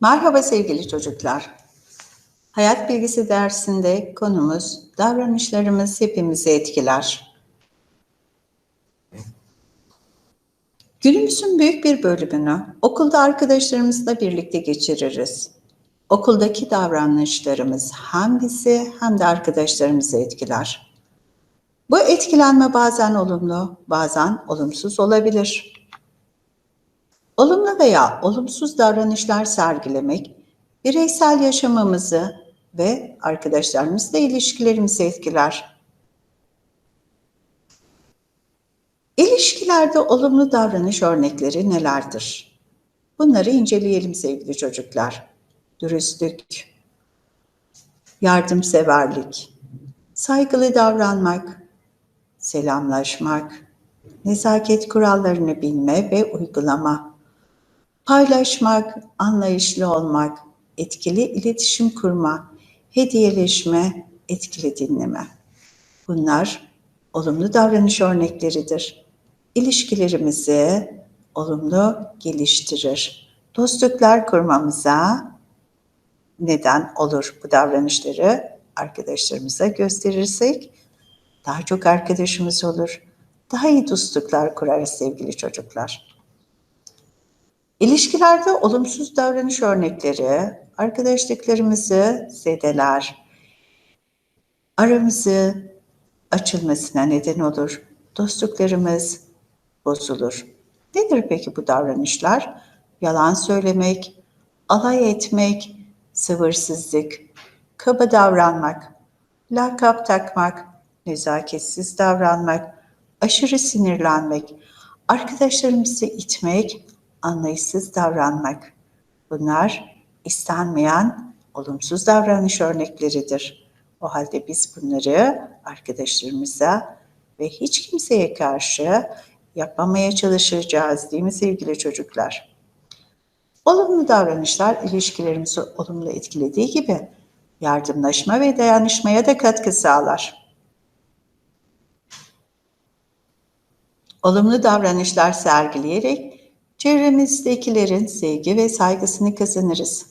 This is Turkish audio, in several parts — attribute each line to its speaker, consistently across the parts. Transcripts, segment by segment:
Speaker 1: Merhaba sevgili çocuklar. Hayat bilgisi dersinde konumuz davranışlarımız hepimizi etkiler. Günümüzün büyük bir bölümünü okulda arkadaşlarımızla birlikte geçiririz. Okuldaki davranışlarımız hem bizi hem de arkadaşlarımızı etkiler. Bu etkilenme bazen olumlu, bazen olumsuz olabilir. Olumlu veya olumsuz davranışlar sergilemek bireysel yaşamımızı ve arkadaşlarımızla ilişkilerimizi etkiler. İlişkilerde olumlu davranış örnekleri nelerdir? Bunları inceleyelim sevgili çocuklar. Dürüstlük, yardımseverlik, saygılı davranmak, selamlaşmak, nezaket kurallarını bilme ve uygulama, paylaşmak, anlayışlı olmak, etkili iletişim kurma, hediyeleşme, etkili dinleme. Bunlar olumlu davranış örnekleridir. İlişkilerimizi olumlu geliştirir. Dostluklar kurmamıza neden olur bu davranışları arkadaşlarımıza gösterirsek daha çok arkadaşımız olur. Daha iyi dostluklar kurarız sevgili çocuklar. İlişkilerde olumsuz davranış örnekleri arkadaşlıklarımızı zedeler. Aramızı açılmasına neden olur. Dostluklarımız bozulur. Nedir peki bu davranışlar? Yalan söylemek, alay etmek, sıvırsızlık, kaba davranmak, lakap takmak, nezaketsiz davranmak, aşırı sinirlenmek, arkadaşlarımızı itmek, anlayışsız davranmak. Bunlar istenmeyen olumsuz davranış örnekleridir. O halde biz bunları arkadaşlarımıza ve hiç kimseye karşı yapmamaya çalışacağız değil mi sevgili çocuklar? Olumlu davranışlar ilişkilerimizi olumlu etkilediği gibi yardımlaşma ve dayanışmaya da katkı sağlar. Olumlu davranışlar sergileyerek Çevremizdekilerin sevgi ve saygısını kazanırız.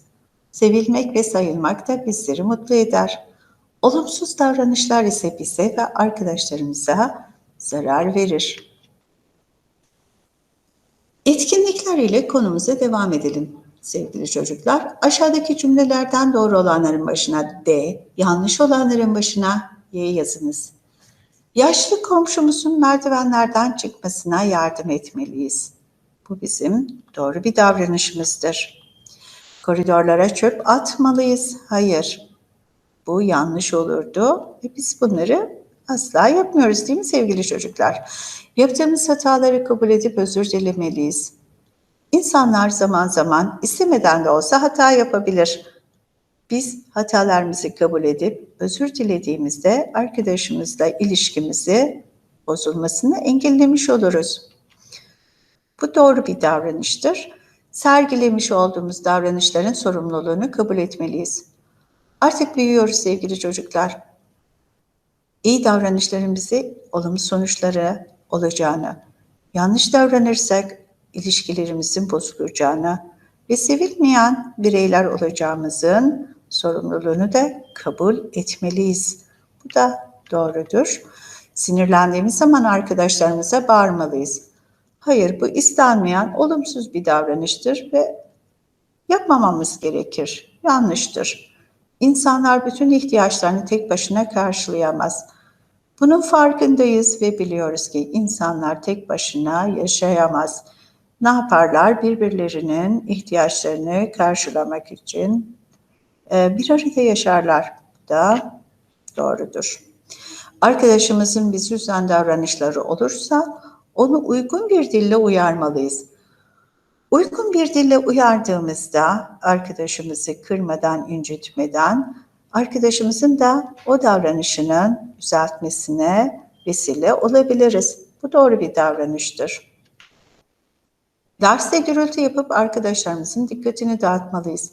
Speaker 1: Sevilmek ve sayılmak da bizleri mutlu eder. Olumsuz davranışlar ise bize ve arkadaşlarımıza zarar verir. Etkinlikler ile konumuza devam edelim sevgili çocuklar. Aşağıdaki cümlelerden doğru olanların başına D, yanlış olanların başına Y yazınız. Yaşlı komşumuzun merdivenlerden çıkmasına yardım etmeliyiz. Bu bizim doğru bir davranışımızdır. Koridorlara çöp atmalıyız. Hayır. Bu yanlış olurdu ve biz bunları asla yapmıyoruz değil mi sevgili çocuklar? Yaptığımız hataları kabul edip özür dilemeliyiz. İnsanlar zaman zaman istemeden de olsa hata yapabilir. Biz hatalarımızı kabul edip özür dilediğimizde arkadaşımızla ilişkimizi bozulmasını engellemiş oluruz. Bu doğru bir davranıştır. Sergilemiş olduğumuz davranışların sorumluluğunu kabul etmeliyiz. Artık büyüyoruz sevgili çocuklar. İyi davranışların bize olumlu sonuçları olacağını, yanlış davranırsak ilişkilerimizin bozulacağını ve sevilmeyen bireyler olacağımızın sorumluluğunu da kabul etmeliyiz. Bu da doğrudur. Sinirlendiğimiz zaman arkadaşlarımıza bağırmalıyız. Hayır, bu istenmeyen olumsuz bir davranıştır ve yapmamamız gerekir. Yanlıştır. İnsanlar bütün ihtiyaçlarını tek başına karşılayamaz. Bunun farkındayız ve biliyoruz ki insanlar tek başına yaşayamaz. Ne yaparlar? Birbirlerinin ihtiyaçlarını karşılamak için e, bir arada yaşarlar. Bu da doğrudur. Arkadaşımızın biz yüzden davranışları olursa onu uygun bir dille uyarmalıyız. Uygun bir dille uyardığımızda arkadaşımızı kırmadan, incitmeden arkadaşımızın da o davranışının düzeltmesine vesile olabiliriz. Bu doğru bir davranıştır. Derste gürültü yapıp arkadaşlarımızın dikkatini dağıtmalıyız.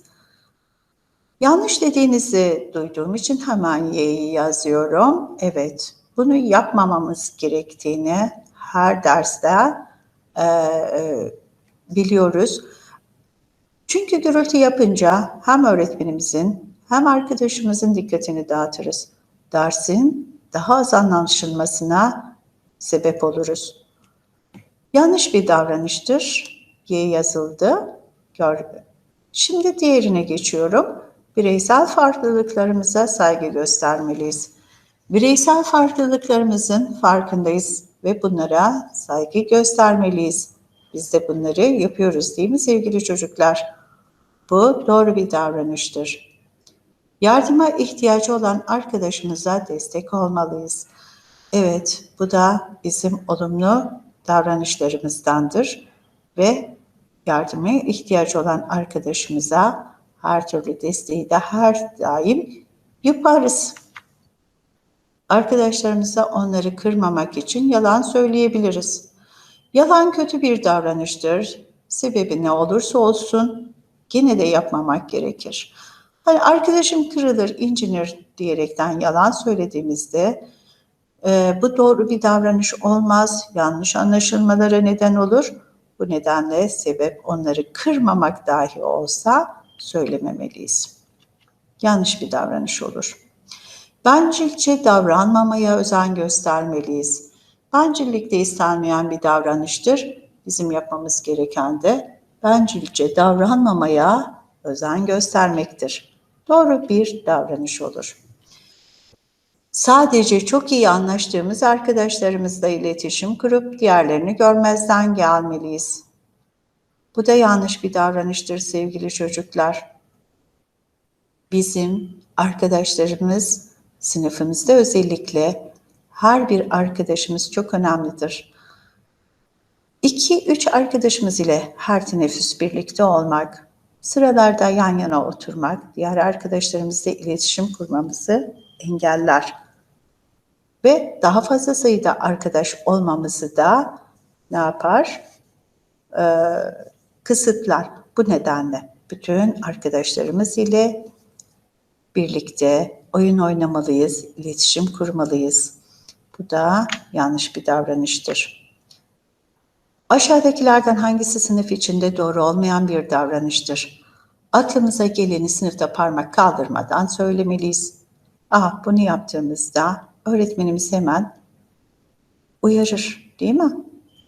Speaker 1: Yanlış dediğinizi duyduğum için hemen Y'yi yazıyorum. Evet, bunu yapmamamız gerektiğini her derste e, e, biliyoruz. Çünkü gürültü yapınca hem öğretmenimizin hem arkadaşımızın dikkatini dağıtırız. Dersin daha az anlaşılmasına sebep oluruz. Yanlış bir davranıştır. Y yazıldı. Gör. Şimdi diğerine geçiyorum. Bireysel farklılıklarımıza saygı göstermeliyiz. Bireysel farklılıklarımızın farkındayız ve bunlara saygı göstermeliyiz. Biz de bunları yapıyoruz değil mi sevgili çocuklar? Bu doğru bir davranıştır. Yardıma ihtiyacı olan arkadaşımıza destek olmalıyız. Evet, bu da bizim olumlu davranışlarımızdandır ve yardıma ihtiyacı olan arkadaşımıza her türlü desteği de her daim yaparız. Arkadaşlarımıza onları kırmamak için yalan söyleyebiliriz. Yalan kötü bir davranıştır. Sebebi ne olursa olsun gene de yapmamak gerekir. Hani arkadaşım kırılır, incinir diyerekten yalan söylediğimizde e, bu doğru bir davranış olmaz, yanlış anlaşılmalara neden olur. Bu nedenle sebep onları kırmamak dahi olsa söylememeliyiz. Yanlış bir davranış olur. Bencilce davranmamaya özen göstermeliyiz. Bencillik de istenmeyen bir davranıştır. Bizim yapmamız gereken de bencilce davranmamaya özen göstermektir. Doğru bir davranış olur. Sadece çok iyi anlaştığımız arkadaşlarımızla iletişim kurup diğerlerini görmezden gelmeliyiz. Bu da yanlış bir davranıştır sevgili çocuklar. Bizim arkadaşlarımız sınıfımızda özellikle her bir arkadaşımız çok önemlidir. İki, üç arkadaşımız ile her teneffüs birlikte olmak, sıralarda yan yana oturmak, diğer arkadaşlarımızla iletişim kurmamızı engeller. Ve daha fazla sayıda arkadaş olmamızı da ne yapar? Ee, kısıtlar. Bu nedenle bütün arkadaşlarımız ile birlikte oyun oynamalıyız, iletişim kurmalıyız. Bu da yanlış bir davranıştır. Aşağıdakilerden hangisi sınıf içinde doğru olmayan bir davranıştır? Aklımıza geleni sınıfta parmak kaldırmadan söylemeliyiz. Ah bunu yaptığımızda öğretmenimiz hemen uyarır değil mi?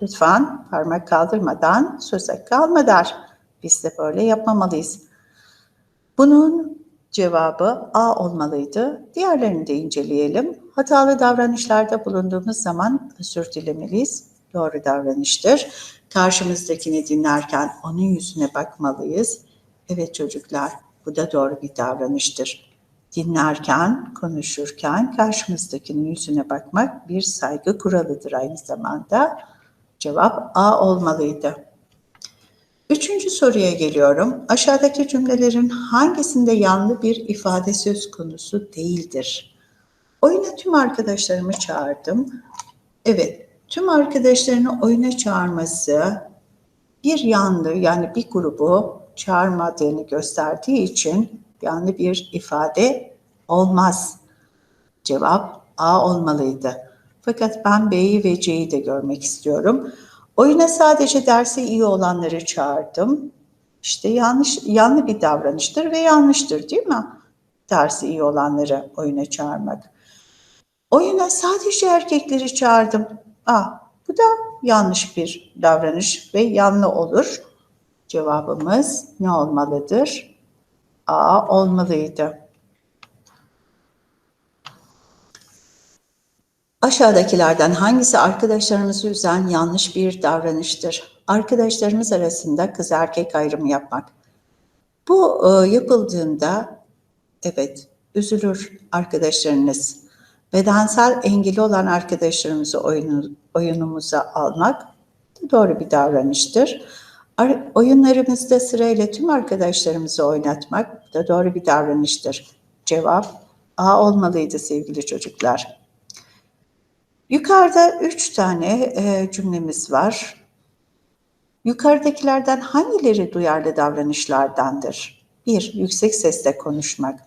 Speaker 1: Lütfen parmak kaldırmadan söze kalma der. Biz de böyle yapmamalıyız. Bunun cevabı A olmalıydı. Diğerlerini de inceleyelim. Hatalı davranışlarda bulunduğumuz zaman özür dilemeliyiz. Doğru davranıştır. Karşımızdakini dinlerken onun yüzüne bakmalıyız. Evet çocuklar, bu da doğru bir davranıştır. Dinlerken, konuşurken karşımızdakinin yüzüne bakmak bir saygı kuralıdır aynı zamanda. Cevap A olmalıydı. Üçüncü soruya geliyorum. Aşağıdaki cümlelerin hangisinde yanlı bir ifade söz konusu değildir? Oyuna tüm arkadaşlarımı çağırdım. Evet, tüm arkadaşlarını oyuna çağırması bir yanlı yani bir grubu çağırmadığını gösterdiği için yanlı bir ifade olmaz. Cevap A olmalıydı. Fakat ben B'yi ve C'yi de görmek istiyorum. Oyuna sadece dersi iyi olanları çağırdım. İşte yanlış, yanlı bir davranıştır ve yanlıştır değil mi? Dersi iyi olanları oyuna çağırmak. Oyuna sadece erkekleri çağırdım. Ah, bu da yanlış bir davranış ve yanlı olur. Cevabımız ne olmalıdır? A olmalıydı. Aşağıdakilerden hangisi arkadaşlarımızı üzen yanlış bir davranıştır? Arkadaşlarımız arasında kız erkek ayrımı yapmak. Bu e, yapıldığında evet üzülür arkadaşlarınız. Bedensel engeli olan arkadaşlarımızı oyunu, oyunumuza almak doğru bir davranıştır. Oyunlarımızda sırayla tüm arkadaşlarımızı oynatmak da doğru bir davranıştır. Cevap A olmalıydı sevgili çocuklar. Yukarıda üç tane e, cümlemiz var. Yukarıdakilerden hangileri duyarlı davranışlardandır? Bir, yüksek sesle konuşmak.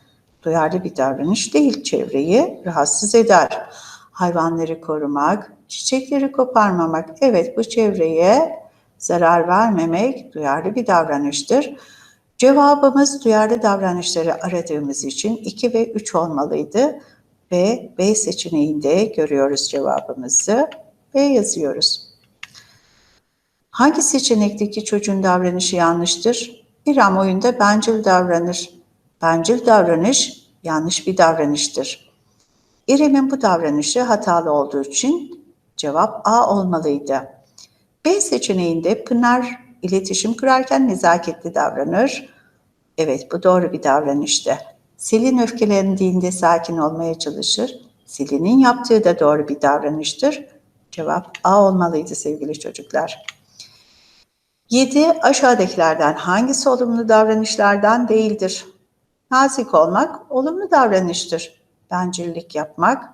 Speaker 1: Duyarlı bir davranış değil, çevreyi rahatsız eder. Hayvanları korumak, çiçekleri koparmamak. Evet, bu çevreye zarar vermemek duyarlı bir davranıştır. Cevabımız duyarlı davranışları aradığımız için 2 ve 3 olmalıydı ve B seçeneğinde görüyoruz cevabımızı. B yazıyoruz. Hangi seçenekteki çocuğun davranışı yanlıştır? İrem oyunda bencil davranır. Bencil davranış yanlış bir davranıştır. İrem'in bu davranışı hatalı olduğu için cevap A olmalıydı. B seçeneğinde Pınar iletişim kurarken nezaketli davranır. Evet bu doğru bir davranıştı. Selin öfkelendiğinde sakin olmaya çalışır. Selin'in yaptığı da doğru bir davranıştır. Cevap A olmalıydı sevgili çocuklar. 7. Aşağıdakilerden hangisi olumlu davranışlardan değildir? Nazik olmak olumlu davranıştır. Bencillik yapmak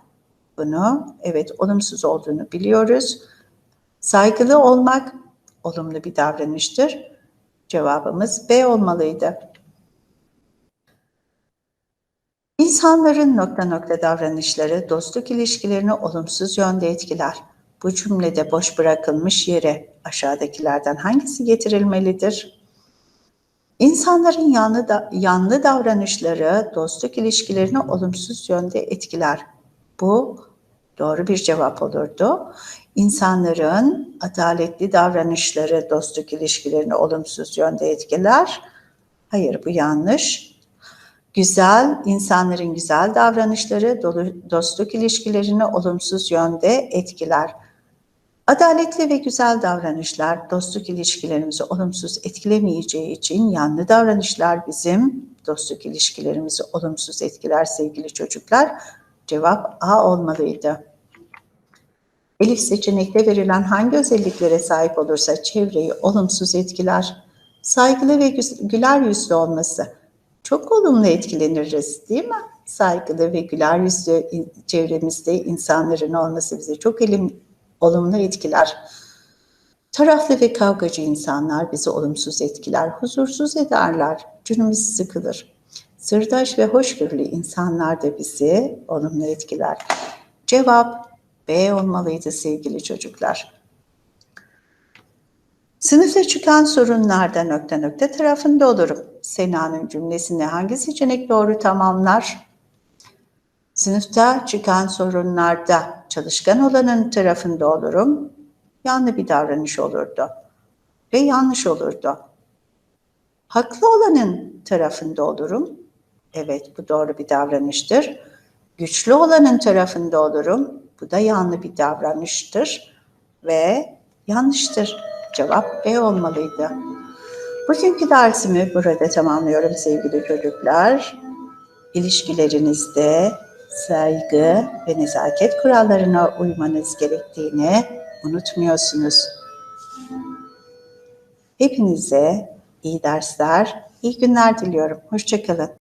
Speaker 1: bunu evet olumsuz olduğunu biliyoruz. Saygılı olmak olumlu bir davranıştır. Cevabımız B olmalıydı. İnsanların nokta nokta davranışları dostluk ilişkilerini olumsuz yönde etkiler. Bu cümlede boş bırakılmış yere aşağıdakilerden hangisi getirilmelidir? İnsanların yanlı, da, yanlı davranışları dostluk ilişkilerini olumsuz yönde etkiler. Bu doğru bir cevap olurdu. İnsanların adaletli davranışları dostluk ilişkilerini olumsuz yönde etkiler. Hayır bu yanlış. Güzel, insanların güzel davranışları dostluk ilişkilerini olumsuz yönde etkiler. Adaletli ve güzel davranışlar dostluk ilişkilerimizi olumsuz etkilemeyeceği için yanlı davranışlar bizim dostluk ilişkilerimizi olumsuz etkiler sevgili çocuklar. Cevap A olmalıydı. Elif seçenekte verilen hangi özelliklere sahip olursa çevreyi olumsuz etkiler? Saygılı ve güler yüzlü olması. Çok olumlu etkileniriz değil mi? Saygılı ve güler yüzlü çevremizde insanların olması bize çok elim, olumlu etkiler. Taraflı ve kavgacı insanlar bizi olumsuz etkiler, huzursuz ederler, canımız sıkılır. Sırdaş ve hoşgörülü insanlar da bizi olumlu etkiler. Cevap B olmalıydı sevgili çocuklar. Sınıfta çıkan sorunlarda nokta nokta tarafında olurum. Sena'nın cümlesinde hangi seçenek doğru tamamlar? Sınıfta çıkan sorunlarda çalışkan olanın tarafında olurum. Yanlı bir davranış olurdu ve yanlış olurdu. Haklı olanın tarafında olurum. Evet bu doğru bir davranıştır. Güçlü olanın tarafında olurum. Bu da yanlı bir davranıştır ve yanlıştır. Cevap B olmalıydı. Bugünkü dersimi burada tamamlıyorum sevgili çocuklar. İlişkilerinizde saygı ve nezaket kurallarına uymanız gerektiğini unutmuyorsunuz. Hepinize iyi dersler, iyi günler diliyorum. Hoşçakalın.